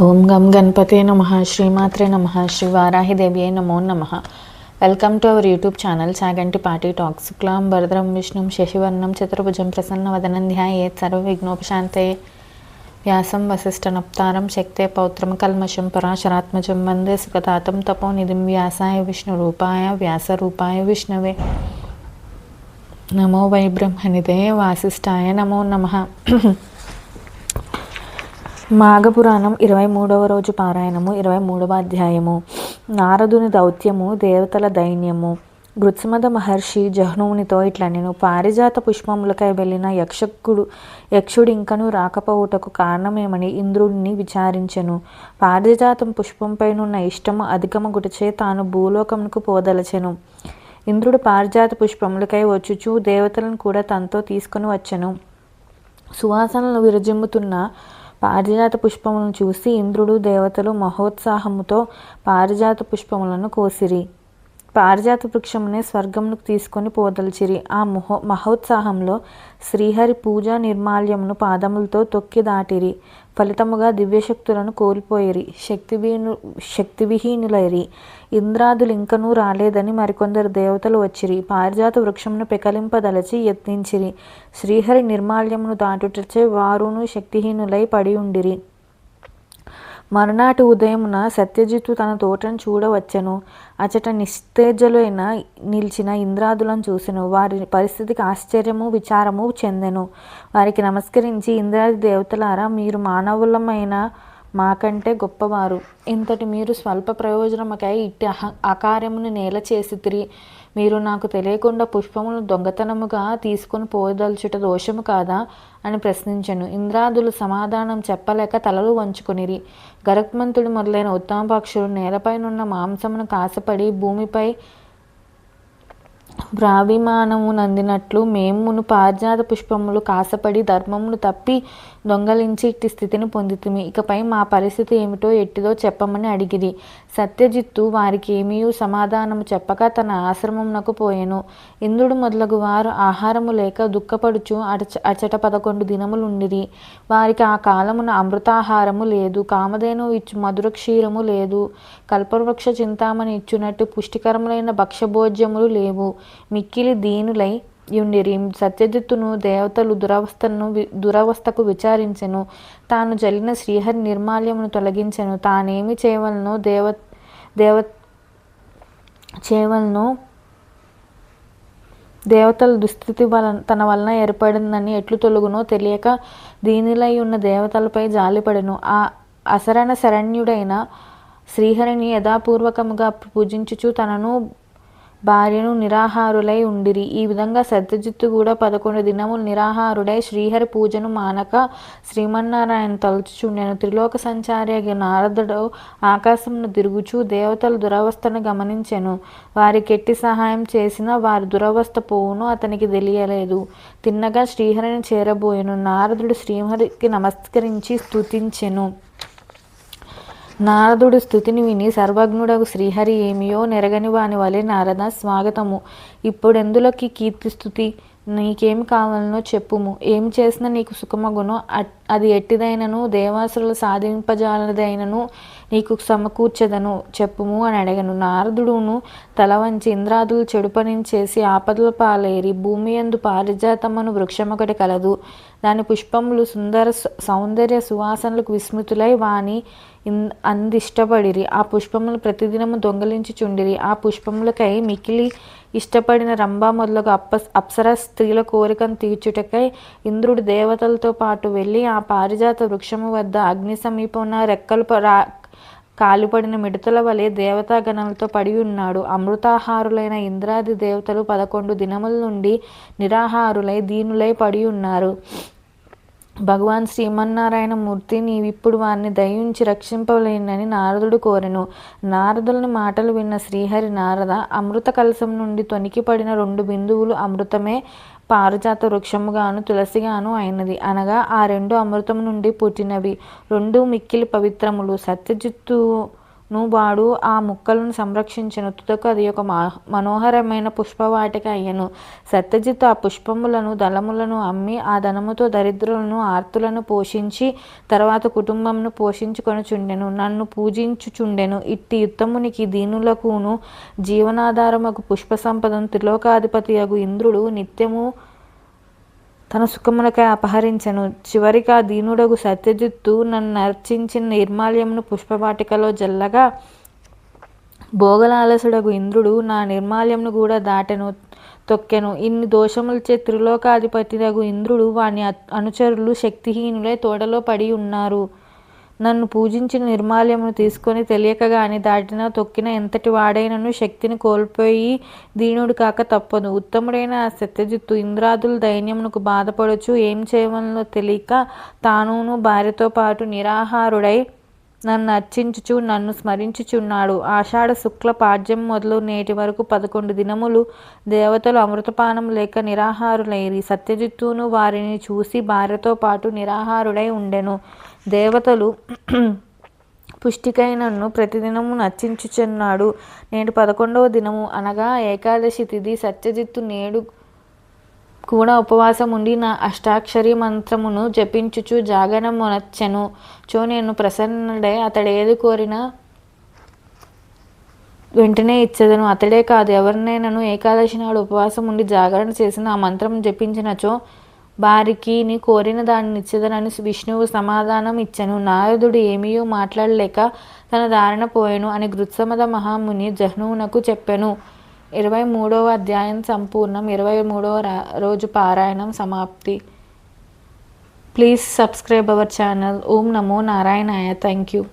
ఓం గం గణపతే నమ. శ్రీమాత్రే నమ. శ్రీ వారాహిదేవ్యే నమో నమ. Welcome to our YouTube channel Saganti Pati talks. క్లాం భరద్రం విష్ణుం శశివర్ణం చతుర్భుజం ప్రసన్నవదనం ధ్యాయేత్ సర్వ విఘ్నోపశాంతే వ్యాసం వసిష్ఠనప్తారం శక్తే పౌత్రం కల్మషం పరాశరాత్మజం వందే సుఖతాతం తపో నిధిం వ్యాసాయ విష్ణు విష్ణురూపాయ వ్యాసరూపాయ విష్ణవే. నమో వై బ్రహ్మనిదే వాసిష్టాయ నమో నమ. మాఘపురాణం ఇరవై మూడవ రోజు పారాయణము ఇరవై మూడవ అధ్యాయము. నారదుని దౌత్యము దేవతల దైన్యము. గృత్సమద మహర్షి జహ్నువునితో ఇట్లా నేను పారిజాత పుష్పములకై వెళ్ళిన యక్షకుడు యక్షుడు ఇంకను రాకపోవుటకు కారణమేమని ఇంద్రుడిని విచారించెను. పారిజాతం పుష్పంపైనున్న ఇష్టము అధికమగుటచే తాను భూలోకమునకు పోదలచెను. ఇంద్రుడు పారిజాత పుష్పములకై వచ్చుచూ దేవతలను కూడా తనతో తీసుకుని వచ్చెను. సువాసనలు విరజిమ్ముతున్న పారిజాత పుష్పములను చూసి ఇంద్రుడు దేవతలు మహోత్సాహముతో పారిజాత పుష్పములను కోసిరి. పారిజాత వృక్షమునే స్వర్గమునకు తీసుకొని పోదల్చిరి. ఆ మహో మహోత్సాహంలో శ్రీహరి పూజా నిర్మాల్యమును పాదములతో తొక్కి దాటిరి. ఫలితముగా దివ్యశక్తులను కోల్పోయిరి. శక్తివీను శక్తివిహీనులైరి. ఇంద్రాదులు ఇంకనూ రాలేదని మరికొందరు దేవతలు వచ్చిరి. పారిజాత వృక్షమును పెకలింపదలచి యత్నించిరి. శ్రీహరి నిర్మాల్యమును దాటుటచే వారును శక్తిహీనులై పడి ఉండిరి. మరునాటి ఉదయమున సత్యజిత్తు తన తోటను చూడవచ్చెను. అచట నిస్తేజలైన నిలిచిన ఇంద్రాదులను చూసెను. వారి పరిస్థితికి ఆశ్చర్యము విచారము చెందెను. వారికి నమస్కరించి ఇంద్రాది దేవతలారా మీరు మానవులమైన మాకంటే గొప్పవారు. ఇంతటి మీరు స్వల్ప ప్రయోజనమకై ఇట్టి అహ అకార్యమును నేల చేసితిరి మీరు నాకు తెలియకుండా పుష్పములను దొంగతనముగా తీసుకొని పోదలుచుట దోషము కాదా అని ప్రశ్నించను. ఇంద్రాదులు సమాధానం చెప్పలేక తలలు వంచుకునిరి. గరక్మంతుడు మొదలైన ఉత్తమ పక్షులు నేలపైనున్న మాంసమును కాసపడి భూమిపై భ్రావిమానము నందినట్లు మేమును పారిజాత పుష్పములు కాసపడి ధర్మమును తప్పి దొంగలించి ఇట్టి స్థితిని పొందితిమి. ఇకపై మా పరిస్థితి ఏమిటో ఎట్టిదో చెప్పమని అడిగిరి. సత్యజిత్తు వారికి ఏమీ సమాధానము చెప్పక తన ఆశ్రమమునకు పోయెను. ఇంద్రుడు మొదలగు వారు ఆహారము లేక దుఃఖపడుచు అచ అచట పదకొండు దినములుండిరి. వారికి ఆ కాలమున అమృతాహారము లేదు కామధేను ఇచ్చు మధుర క్షీరము లేదు కల్పవృక్ష చింతామణి ఇచ్చునట్టు పుష్టికరములైన భక్ష్యభోజ్యములు లేవు. మిక్కిలి దీనులై యుండిరి. సత్యజిత్తును దేవతలు దురవస్థను దురవస్థకు విచారించెను. తాను జల్లిన శ్రీహరి నిర్మాల్యమును తొలగించెను. తానేమి చేయవలనో దేవ దేవ చేయవలనో దేవతల దుస్థితి వలన తన వలన ఏర్పడిందని ఎట్లు తొలుగునో తెలియక దీనిలై ఉన్న దేవతలపై జాలిపడెను. ఆ అసరణ శరణ్యుడైన శ్రీహరిని యథాపూర్వకముగా పూజించుచు తనను భార్యను నిరాహారులై ఉండిరి. ఈ విధంగా సత్యజిత్తు కూడా పదకొండు దినములు నిరాహారుడై శ్రీహరి పూజను మానక శ్రీమన్నారాయణ తలుచుచుండెను. త్రిలోక సంచారి నారదుడు ఆకాశంను తిరుగుచూ దేవతల దురవస్థను గమనించెను. వారి కెట్టి సహాయం చేసినా వారి దురవస్థ పోవును అతనికి తెలియలేదు. తిన్నగా శ్రీహరిని చేరబోయెను. నారదుడు శ్రీహరికి నమస్కరించి స్తుతించెను. నారదుడు స్థుతిని విని సర్వజ్ఞుడకు శ్రీహరి ఏమియో నెరగని వాని వలె నారద స్వాగతము. ఇప్పుడెందులోకి కీర్తి స్థుతి? నీకేమి కావాలనో చెప్పుము. ఏం చేసినా నీకు సుఖమగునో. అది ఎట్టిదైనను దేవాసురులు సాధింపజాలదైనను నీకు సమకూర్చదను చెప్పుము అని అడగను. నారదుడును తల వంచి ఇంద్రాదులు చెడుపనిని చేసి ఆపదల పాలేరి భూమి ఎందు పారిజాతమను వృక్షమొకటి కలదు. దాని పుష్పములు సుందర సౌందర్య సువాసనలకు విస్మృతులై వాని అందిష్టపడిరి. ఆ పుష్పములు ప్రతిదినము దొంగలించి చుండిరి ఆ పుష్పములకై మికిలి ఇష్టపడిన రంభ మొదలగు అప్ప అప్సర స్త్రీల కోరికను తీర్చుటకై ఇంద్రుడు దేవతలతో పాటు వెళ్ళి ఆ ఆ పారిజాత వృక్షము వద్ద అగ్ని సమీపమున రెక్కలు రా కాలిపడిన మిడతల వలె దేవతాగణాలతో పడి ఉన్నాడు. అమృతాహారులైన ఇంద్రాది దేవతలు పదకొండు దినముల నుండి నిరాహారులై దీనులై పడి ఉన్నారు. భగవాన్ శ్రీమన్నారాయణ మూర్తి నీవిప్పుడు వారిని దయించి రక్షింపలేనని నారదుడు కోరెను. నారదులని మాటలు విన్న శ్రీహరి నారద అమృత కలశం నుండి తొనికి పడిన రెండు బిందువులు అమృతమే పారిజాత వృక్షముగాను తులసిగాను అయినది. అనగా ఆ రెండు అమృతం నుండి పుట్టినవి. రెండు మిక్కిలి పవిత్రములు. సత్యజిత్తు వాడు ఆ ముక్కలను సంరక్షించిన. తుదకు అది ఒక మనోహరమైన పుష్పవాటిక అయ్యను. సత్యజిత్ ఆ పుష్పములను దళములను అమ్మి ఆ ధనముతో దరిద్రులను ఆర్తులను పోషించి తర్వాత కుటుంబంను పోషించుకొని చుండెను నన్ను పూజించుచుండెను. ఇట్టి ఉత్తమునికి దీనులకును జీవనాధారముకు పుష్ప సంపదను త్రిలోకాధిపతి అగు ఇంద్రుడు నిత్యము తన సుఖములకై అపహరించెను. చివరికి ఆ దీనుడగు సత్యజిత్తు నన్ను అర్చించిన నిర్మాల్యమును పుష్పవాటికలో జల్లగా భోగలాలసుడగు ఇంద్రుడు నా నిర్మాల్యమును కూడా దాటెను తొక్కెను. ఇన్ని దోషములచే త్రిలోకాధిపతిరగు ఇంద్రుడు వాని అనుచరులు శక్తిహీనులై తోడలో పడి ఉన్నారు. నన్ను పూజించిన నిర్మాల్యమును తీసుకొని తెలియక గాని దాటిన తొక్కిన ఎంతటి వాడైనను శక్తిని కోల్పోయి దీనుడు కాక తప్పదు. ఉత్తముడైన ఆ సత్యజిత్తు ఇంద్రాదుల దైన్యమునకు బాధపడచ్చు ఏం చేయవలనో తెలియక తానును భార్యతో పాటు నిరాహారుడై నన్ను అర్చించుచు నన్ను స్మరించుచున్నాడు. ఆషాఢ శుక్ల పాడ్యం మొదలు నేటి వరకు పదకొండు దినములు దేవతలు అమృతపానం లేక నిరాహారులైరి. సత్యజిత్తును వారిని చూసి భార్యతో పాటు నిరాహారుడై ఉండెను. దేవతలు పుష్టికై నన్ను ప్రతిదినము నచ్చించుచున్నాడు నేటి పదకొండవ దినము అనగా ఏకాదశి తిథి సత్యజిత్తు నేడు కూడా ఉపవాసం ఉండి నా అష్టాక్షరి మంత్రమును జపించుచు జాగరమునచ్చెను చో నేను ప్రసన్నుడే అతడేది కోరినా వెంటనే ఇచ్చేదను. అతడే కాదు ఎవరినైనాను ఏకాదశి నాడు ఉపవాసం ఉండి జాగరణ చేసిన ఆ మంత్రం జపించినచో వారికి నీ కోరిన దాన్ని ఇచ్చేదనని విష్ణువు సమాధానం ఇచ్చను. నారదుడు ఏమీయో మాట్లాడలేక తన దారిన పోయెను అని గృత్సమద మహాముని జహ్నువునకు చెప్పెను. ఇరవై మూడవ అధ్యాయం సంపూర్ణం. ఇరవై మూడవ రోజు పారాయణం సమాప్తి. Please subscribe our channel. ఓం నమో నారాయణాయ. Thank you